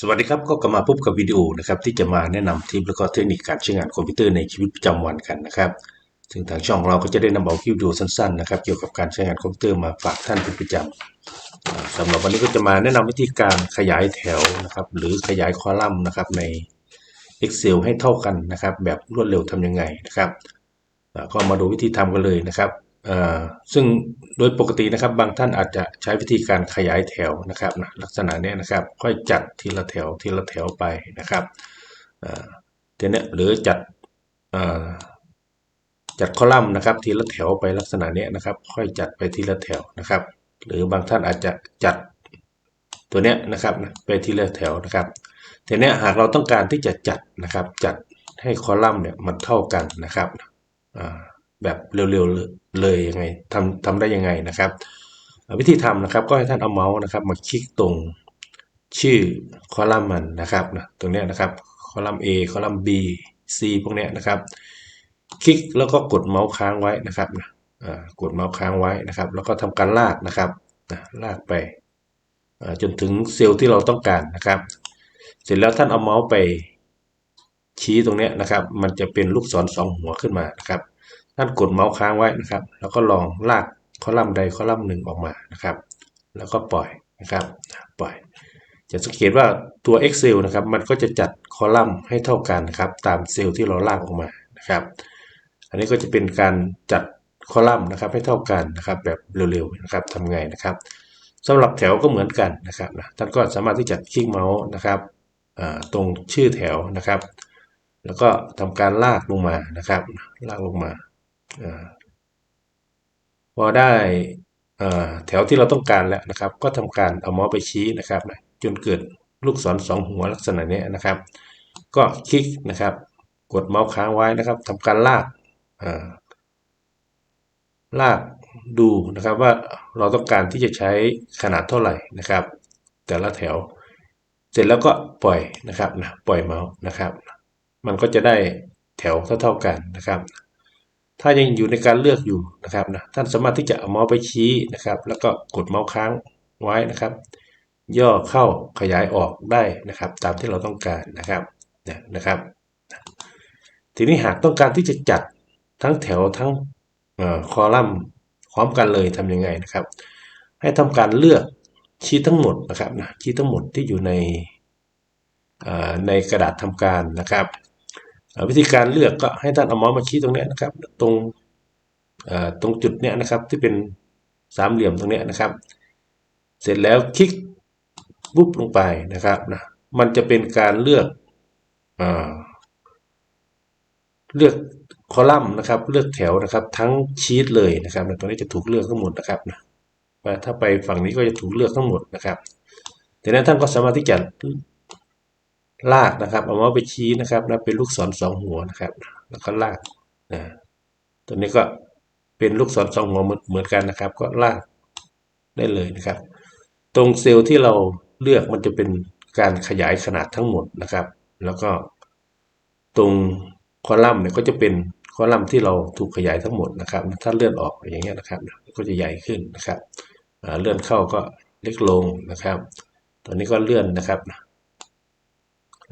สวัสดีครับก็กลับมาพบกับวิดีโอนะครับที่จะมาแนะนำทิปแล้วก็เทคนิคการใช้งานคอมพิวเตอร์ในชีวิตประจำวันกันนะครับซึ่งทางช่องเราก็จะได้นำเอาคลิปวิดีโอสั้นๆนะครับเกี่ยวกับการใช้งานคอมพิวเตอร์มาฝากท่านเป็นประจำอ่าสำหรับวันนี้ก็จะมาแนะนำวิธีการขยายแถวนะครับหรือขยายคอลัมน์นะครับใน Excel ให้เท่ากันนะครับแบบรวดเร็วทำยังไงนะครับก็มาดูวิธีทำกันเลยนะครับ ซึ่งโดยปกตินะครับบางท่านอาจจะใช้วิธีการขยายแถวนะครับนะลักษณะนี้นะครับ ค่อยจัดทีละแถวทีละแถวไปนะครับทีนี้หรือจัดจัดคอลัมน์นะครับทีละแถวไปลักษณะนี้นะครับ ค่อยจัดไปทีละแถวนะครับ หรือบางท่านอาจจะจัดตัวเนี้ยนะครับไปทีละแถวนะครับทีนี้หากเราต้องการที่จะจัดนะครับ จัดให้คอลัมน์เนี่ยมันเท่ากันนะครับอ่า แบบเร็วๆเลยยังไงทำทำได้ยังไงนะครับ วิธีทำนะครับก็ให้ท่านเอาเมาส์นะครับ มาคลิกตรงชื่อคอลัมน์มันนะครับนะตรงนี้นะครับคอลัมน์ A คอลัมน์ B C พวกนี้นะครับ คลิกแล้วก็กดเมาส์ค้างไว้นะครับนะกดเมาส์ค้างไว้นะครับ แล้วก็ทำการลากนะครับนะลากไปจนถึงเซลล์ที่เราต้องการนะครับ เสร็จแล้วท่านเอาเมาส์ไปชี้ตรงนี้นะครับ มันจะเป็นลูกศรสองหัวขึ้นมานะครับ ท่านกดเมาส์ค้างไว้นะครับ แล้วก็ลองลากคอลัมน์ใดคอลัมน์หนึ่งออกมานะครับ แล้วก็ปล่อยนะครับ ปล่อย จะสังเกตว่าตัว Excel นะครับ มันก็จะจัดคอลัมน์ให้เท่ากันนะครับ ตามเซลล์ที่เราลากออกมานะครับ อันนี้ก็จะเป็นการจัดคอลัมน์นะครับให้เท่ากันนะครับ แบบเร็วๆนะครับทำไงนะครับสำหรับแถวก็เหมือนกันนะครับนะท่านก็สามารถที่จะคลิกเมาส์นะครับตรงชื่อแถวนะครับ แล้วก็ทำการลากลงมานะครับ ลากลงมา พอได้แถวที่เราต้องการแล้วนะครับ ก็ทำการเอาเมาส์ไปชี้นะครับนะจนเกิดลูกศรสองหัวลักษณะนี้นะครับ ก็คลิกนะครับ กดเมาส์ค้างไว้นะครับทำการลากลากดูนะครับว่าเราต้องการที่จะใช้ขนาดเท่าไหร่นะครับ แต่ละแถว เสร็จแล้วก็ปล่อยนะครับนะปล่อยเมาส์นะครับ มันก็จะได้แถวเท่าๆกันนะครับ ถ้ายังอยู่ในการเลือกอยู่นะครับนะท่านสามารถที่จะเอาเมาส์ไปชี้นะครับ แล้วก็กดเมาส์ค้างไว้นะครับ ย่อเข้าขยายออกได้นะครับ ตามที่เราต้องการนะครับเนี่ยนะครับ ทีนี้หากต้องการที่จะจัดทั้งแถวทั้งคอลัมน์พร้อมกันเลยทำยังไงนะครับ ให้ทำการเลือกชีตทั้งหมดนะครับนะชีตทั้งหมดที่อยู่ในในกระดาษทำการนะครับ วิธีการเลือกก็ให้ท่านเอาเมาส์มาชี้ตรงนี้นะครับ ตรงตรงจุดเนี้ยนะครับที่เป็นสามเหลี่ยมตรงนี้นะครับ เสร็จแล้วคลิกปุ๊บลงไปนะครับนะมันจะเป็นการเลือกเลือกคอลัมน์นะครับ เลือกแถวนะครับ ทั้งชีตเลยนะครับตรงนี้จะถูกเลือกทั้งหมดนะครับนะถ้าไปฝั่งนี้ก็จะถูกเลือกทั้งหมดนะครับดังนั้นท่านก็สามารถที่จะ ลากนะครับ เอามาไปชี้นะครับนะเป็นลูกศรสองหัวนะครับ แล้วก็ลากนะตัวนี้ก็เป็นลูกศรสองหัวเหมือนกันนะครับ ก็ลากได้เลยนะครับ ตรงเซลล์ที่เราเลือกมันจะเป็นการขยายขนาดทั้งหมดนะครับ แล้วก็ตรงคอลัมน์เนี่ยก็จะเป็นคอลัมน์ที่เราถูกขยายทั้งหมดนะครับ ถ้าเลื่อนออกอย่างเงี้ยนะครับ ก็จะใหญ่ขึ้นนะครับเลื่อนเข้าก็เล็กลงนะครับ ตอนนี้ก็เลื่อนนะครับ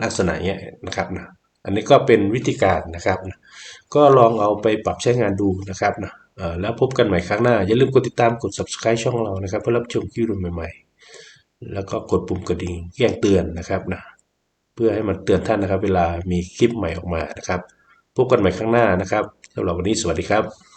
ลักษณะเนี้ยนะครับนะอันนี้ก็เป็นวิธีการนะครับนะก็ลองเอาไปปรับใช้งานดูนะครับนะแล้วพบกันใหม่ครั้งหน้า อย่าลืมกดติดตามกด subscribe ช่องเรานะครับ เพื่อรับชมคลิปใหม่ๆ แล้วก็กดปุ่มกระดิ่งแจ้งเตือนนะครับนะเพื่อให้มันเตือนท่านนะครับ เวลามีคลิปใหม่ออกมานะครับ พบกันใหม่ครั้งหน้านะครับสำหรับวันนี้สวัสดีครับ